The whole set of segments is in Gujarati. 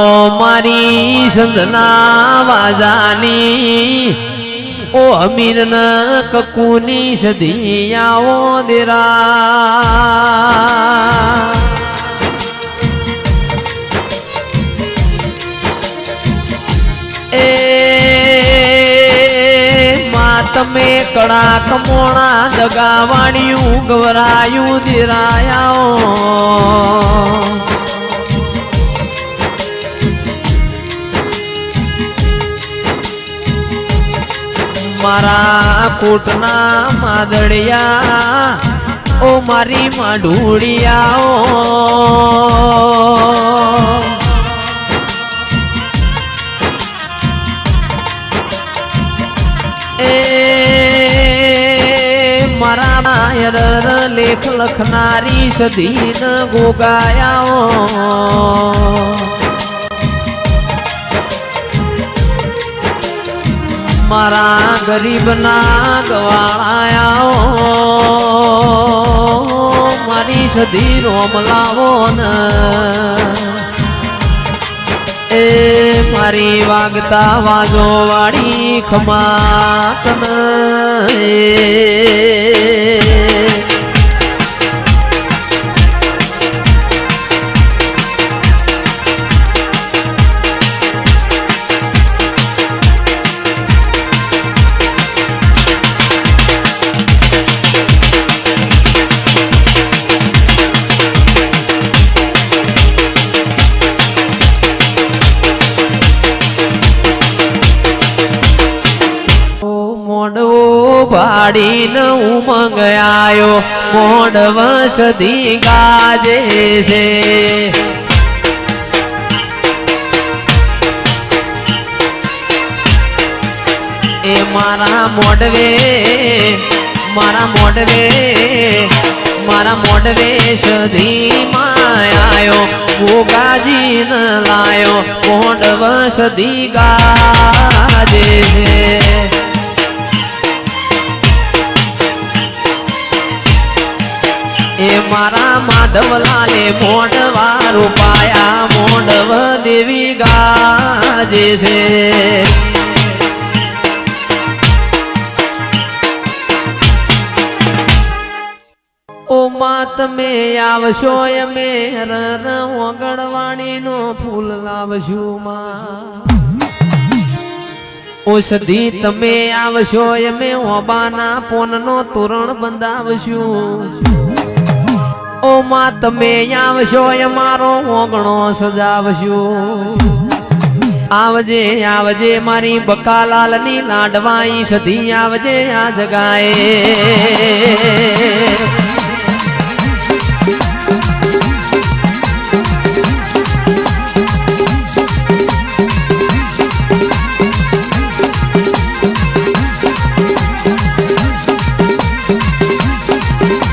આવો મારી સંધના વાજાની. ઓ અમીર ન કકુની સધી આવો દેરા. તમે કડા કમોણા જગાવાણિયું ગવરાયું દિરાયા મારા કોટના માદળિયા ઓ મારી માઢુડિયા એ મારા લેખ લખનારી સધીન ગોગાયા મારા ગરીબના ગવાળાયા મારી સધી રોમ લાવો ને. એ મારી વાગતા વાજો વાળી ખમાતન, એ ભાડીને ઉમંગ આયો મોડ સદી ગાજે છે. એ મારા મોડવે મારા મોડવે મારા મોડવે સધી માયો ગોગાજી ન લાયો મોડ સદી ગાજે છે. માધવલાલે મોઢવા રૂપાયા મોઢવ દેવી ગાજે છે. ઓ માં તમે આવશો અમે રર ઓગળવાણીનો ફૂલ લાવશું માં. ઓ સધી તમે આવશો અમે ઓબાના પોનનો તોરણ બંધાવશું. ઓ માં તમે આવશો અમારો ઓગણો સજાવશો આવજે આવજે મારી બકાલાલની લાડવાઈ સધી આવજે, આ જગાએ. એ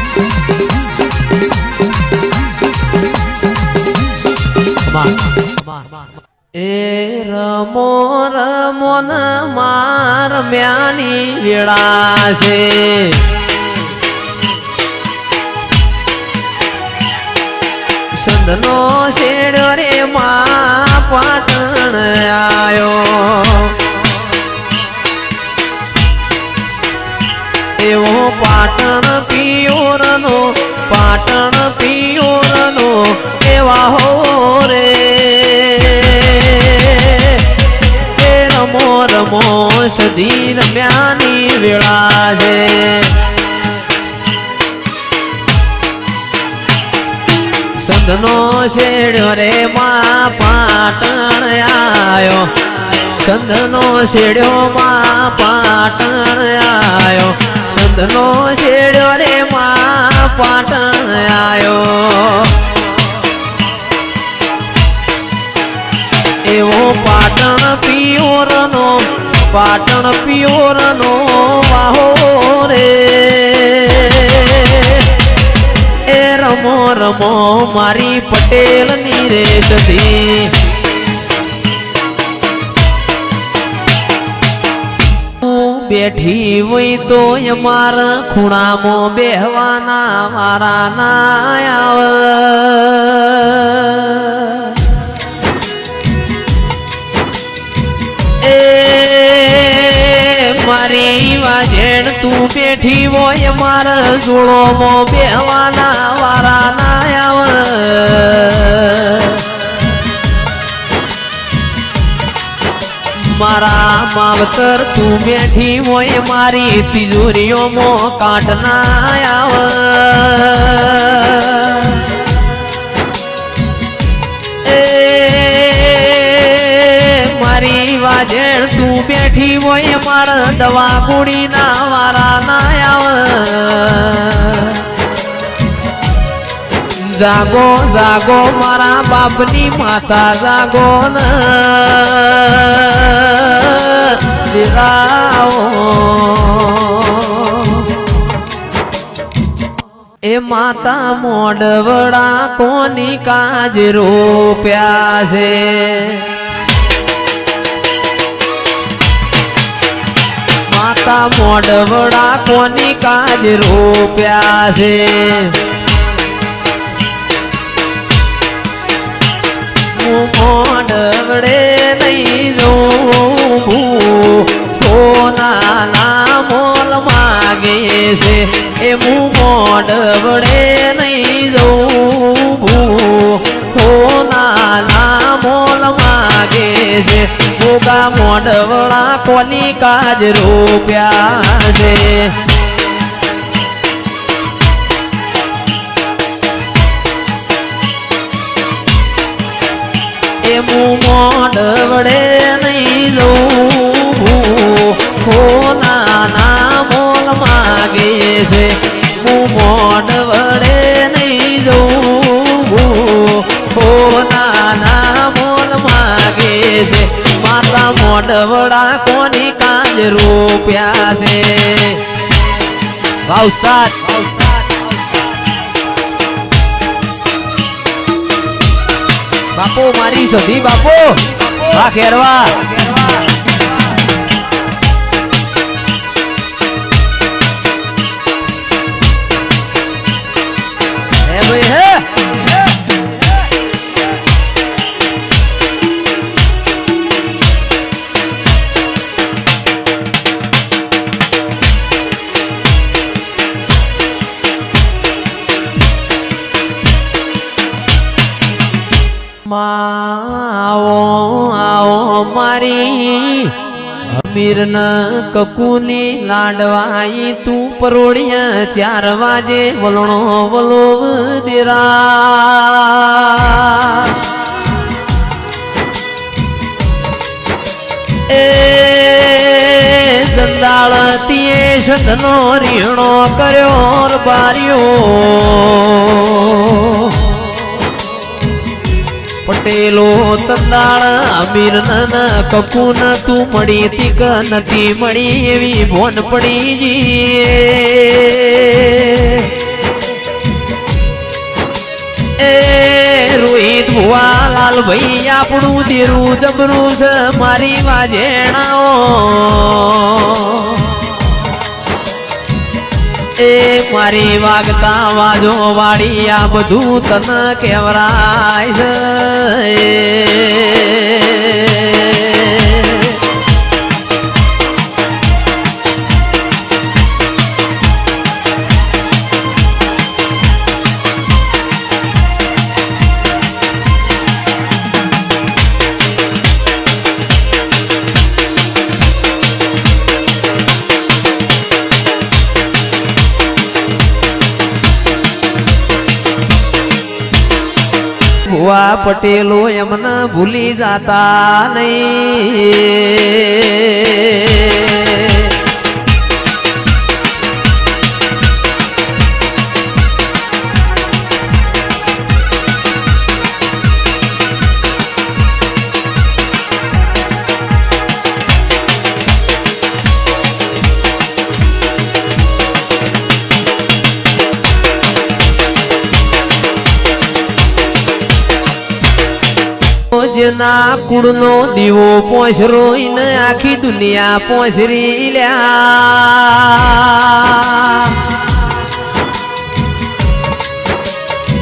માર મ્યાની વેળા છે. સંતનો શેડ્યો રે મા પાટણ આયો. એવો પાટણ રમો રમો સધી રમ્યાની વેળા છે. સંતનો શેડ્યો રે માં પાટણ આયો. સંતનો શેડ્યો માં પાટણ આયો. સંતનો શેડ્યો રે માં પાટણ આયો. એવો પાટણ પિયોરનો પાટણ પિયોરનો વાહો રે. એ રમો રમો મારી પટેલની રે સધી બેઠી હોય તો મારા ખૂણામાં બેહવાના મારા ના આવે. મારી વાજેણ તું બેઠી હોય, મારા જોડોમાં બેહવાના વારા ના આવ. મારા માવતર તું બેઠી હોય, મારી તિજોરીઓમાં કાંટ ના આવે. બેઠી માર દવા ગુડી ના મારા ના જાગો જાગો મારા બાપની માતા, જાગો એ માતા મોડવડા કોની કાજ રોપ્યા છે માતા મોડવડા કોની કાજ રોપ્યા છે? મોડવડે નહીં જોઉં કોના ના મોલ માગે છે. એ હું મોડવડે નહીં જોઉં કોની કાજ રોપ્યા છે. એ મોઢ વડે નહીં લઉં. નાના મોલ માગે છે. હું મોડવડે છે. વાહ ઉસ્તાદ. બાપો મારી સધી બાપુ. વાહ ખેરવા અમીર ન કકુની લાડવાઈ તું પરોડિયા ચાર વાજે વલણો વલોવ દેરા. એ દંદાળ તીએ સદનો રીણો કર્યો બાર્યો પટેલો તંદાળ, અમીર નન, કપૂન, તું મળી તીક નથી મળી એવી ભોન પડી જી રોહિત ભુવા ભાઈ, આપણું ધીરું જબરું છે, મારી વાજેણાઓ. એ મારી વાગતા વાજો વાળી આ બધું તને કેવરાય છે. ભુવા પટેલો એમને ભૂલી જાતા નહીં. રોજના કુળનો દીવો પોસરો ને આખી દુનિયા પોસરી લ્યા.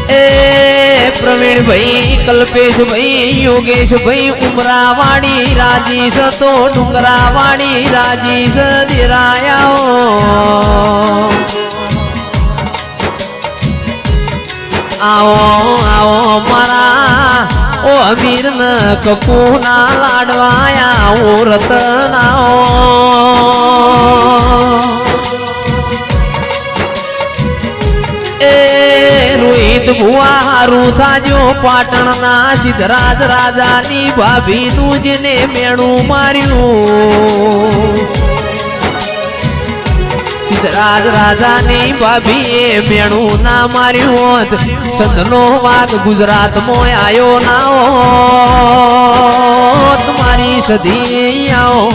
એ પ્રવીણભાઈ, કલ્પેશભાઈ, યોગેશભાઈ ઉમરાવાડી રાજીશ તો ડુંગરાવાણી રાજીશ દેરાયાઓ. આવો આવો. મારા. ઓ અમીર ન કપૂના લાડવાયા, ઓ રતનાઓ. રોહિત ભુવા હારું થાજો, પાટણના સિદ્ધરાજ રાજાની ભાભીનું જેને મેણું માર્યું. સિદ્ધરાજ રાજાની ભાભીએ મેણું ના માર્યું હોત. સંતનો વાઘ મોય આયો ના હોત. મારી સધી આવો